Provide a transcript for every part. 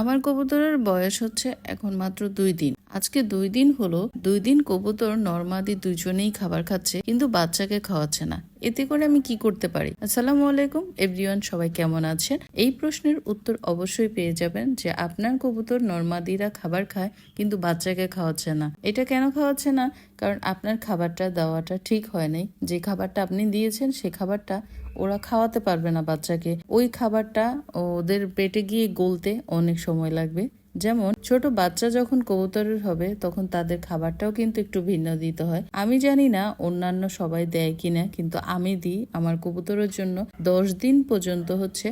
আমার কবুতরের বয়স হচ্ছে এখন মাত্র দুই দিন। আজকে দুই দিন হলো, দুই দিন কবুতর নর্মাদি দুজনেই খাবার খাচ্ছে, কিন্তু বাচ্চাকে খাওয়াচ্ছে না। এতে করে আমি কি করতে পারি? আসসালামু আলাইকুম, এভরিওয়ান সবাই কেমন আছেন? এই প্রশ্নের উত্তর অবশ্যই পেয়ে যাবেন যে আপনার কবুতর নর্মাদিরা খাবার খায়, কিন্তু বাচ্চাকে খাওয়াচ্ছে না। এটা কেন খাওয়াচ্ছে না? কারণ আপনার খাবারটা দেওয়াটা ঠিক হয় নাই। যে খাবারটা আপনি দিয়েছেন, সে খাবারটা ওরা খাওয়াতে পারবে না বাচ্চাকে। ওই খাবারটা ওদের পেটে গিয়ে গলতে অনেক সময় লাগবে। যেমন ছোট বাচ্চা যখন কবুতরের হবে তখন তাদের খাবারটাও কিন্তু একটু ভিন্ন দিতে হয়। আমি জানি না অন্যান্য সবাই দেয় কিনা কিন্তু আমি দিই। আমার কবুতরের জন্য দশ দিন পর্যন্ত হচ্ছে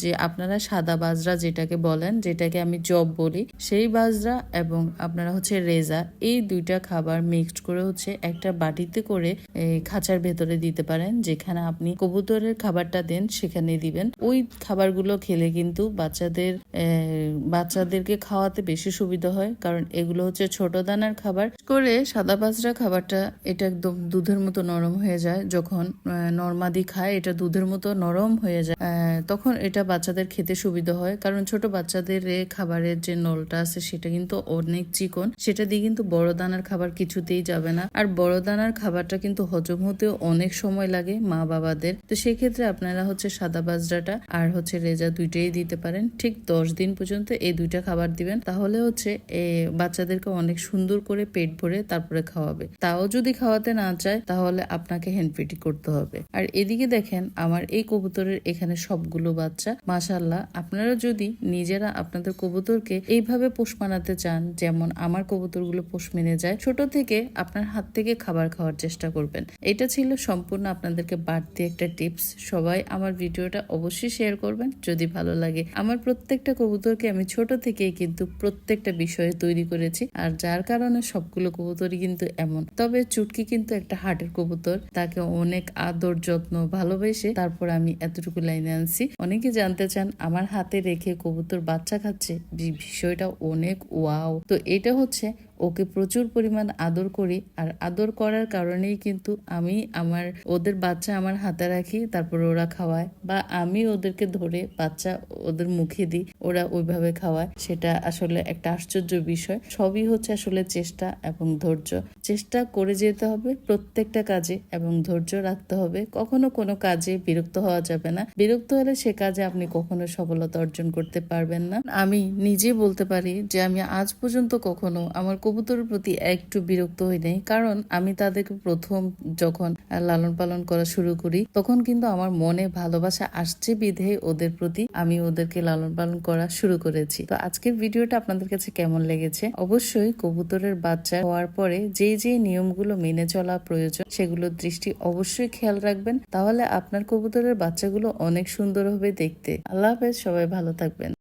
যে আপনারা সাদা বাজরা যেটাকে বলেন যেটাকে আমি জব বলি সেই বাজরা এবং আপনারা হচ্ছে রেজা এই দুইটা খাবার মিক্সড করে হচ্ছে একটা বাটিতে করে খাঁচার ভেতরে দিতে পারেন যেখানে আপনি কবুতরের খাবারটা দেন সেখানে দিবেন। ওই খাবারগুলো খেলে কিন্তু বাচ্চাদের আহ, বাচ্চাদেরকে খাওয়াতে বেশি সুবিধা হয়, কারণ এগুলো হচ্ছে ছোট দানার খাবার। করে সাদা বাজরা খাবারটা, এটা একদম দুধের মতো নরম হয়ে যায়। যখন নর্মাদি খায়, এটা দুধের মতো নরম হয়ে যায়। তখন এটা বাচ্চাদের খেতে সুবিধা হয়, কারণ ছোট বাচ্চাদের খাবারের যে নলটা আছে, সেটা কিন্তু অনেক চিকন। সেটা দিয়ে কিন্তু বড় দানার খাবার কিছুতেই যাবে না। আর বড় দানার খাবারটা কিন্তু হজম হতেও অনেক সময় লাগে মা বাবাদের। তো সেক্ষেত্রে আপনারা হচ্ছে সাদা বাজরাটা আর হচ্ছে রেজা দুইটাই দিতে পারেন। ঠিক দশ দিন পর্যন্ত এই দুইটা খাবার দিবেন, তাহলে হচ্ছে বাচ্চাদেরকে অনেক সুন্দর করে পেট ভরে তারপরে খাওয়াবে। তাও যদি খাওয়াতে না চায়, তাহলে আপনাকে হ্যান্ডফিটি করতে হবে। আর এদিকে দেখেন, আমার এই কবুতরের এখানে সবগুলো বাচ্চা। মাশাল্লাহ আপনারা যদি নিজেরা আপনাদের কবুতরকে এইভাবে পোষ মানাতে চান, যেমন আমার কবুতরগুলো পোষ মেনে যায়, ছোট থেকে আপনার হাত থেকে খাবার খাওয়ার চেষ্টা করবেন। এটা ছিল সম্পূর্ণ আপনাদেরকে বাড়তি একটা টিপস। সবাই আমার ভিডিওটা অবশ্যই শেয়ার করবেন। যদি ভালো লাগে, আমার প্রত্যেকটা কবুতরকে আমি ছোট থেকেই কিন্তু প্রত্যেকটা বিষয়ে তৈরি করেছি, আর যার কারণে সবগুলো কবুতরই কিন্তু এমন। তবে চুটকি কিন্তু একটা হাটের কবুতর, তাকে অনেক আদর, যত্ন, ভালোবেসে তারপর আমি এতটুকু লাইনে আনছি। অনেকে জানতে চান, আমার হাতে রেখে কবুতর বাচ্চা খাচ্ছে? বিষয়টা অনেক ওয়াও। তো এটা হচ্ছে ওকে প্রচুর পরিমাণ আদর করি। আর আদর করার কারণেই কিন্তু আমি আমার, ওদের বাচ্চা আমার হাতে রাখি, তারপর ওরা খাওয়ায়। বা আমি ওদেরকে ধরে বাচ্চা ওদের মুখে দিই, ওরা ওইভাবে খাওয়ায়। সেটা আসলে একটা আশ্চর্য বিষয়। সবই হচ্ছে আসলে চেষ্টা এবং ধৈর্য। চেষ্টা করে যেতে হবে প্রত্যেকটা কাজে এবং ধৈর্য রাখতে হবে। কখনো কোনো কাজে বিরক্ত হওয়া যাবে না। বিরক্ত হলে সে কাজে আপনি কখনো সফলতা অর্জন করতে পারবেন না। আমি নিজে বলতে পারি যে আমি আজ পর্যন্ত কখনো আমার কবুতরের প্রতি একটু বিরক্ত হই নাই। কারণ আমি তাদেরকে প্রথম যখন লালন পালন করা শুরু করি, তখন কিন্তু আমার মনে ভালোবাসা আসছে বিধে ওদের প্রতি। আমি ওদেরকে লালন পালন করা শুরু করেছি। তো আজকের ভিডিওটা আপনাদের কাছে কেমন লেগেছে? অবশ্যই কবুতরের বাচ্চা হওয়ার পরে যে যে নিয়মগুলো মেনে চলা প্রয়োজন, সেগুলোর দৃষ্টি অবশ্যই খেয়াল রাখবেন। তাহলে আপনার কবুতরের বাচ্চাগুলো অনেক সুন্দর হবে দেখতে। আল্লাহ হাফেজ, সবাই ভালো থাকবেন।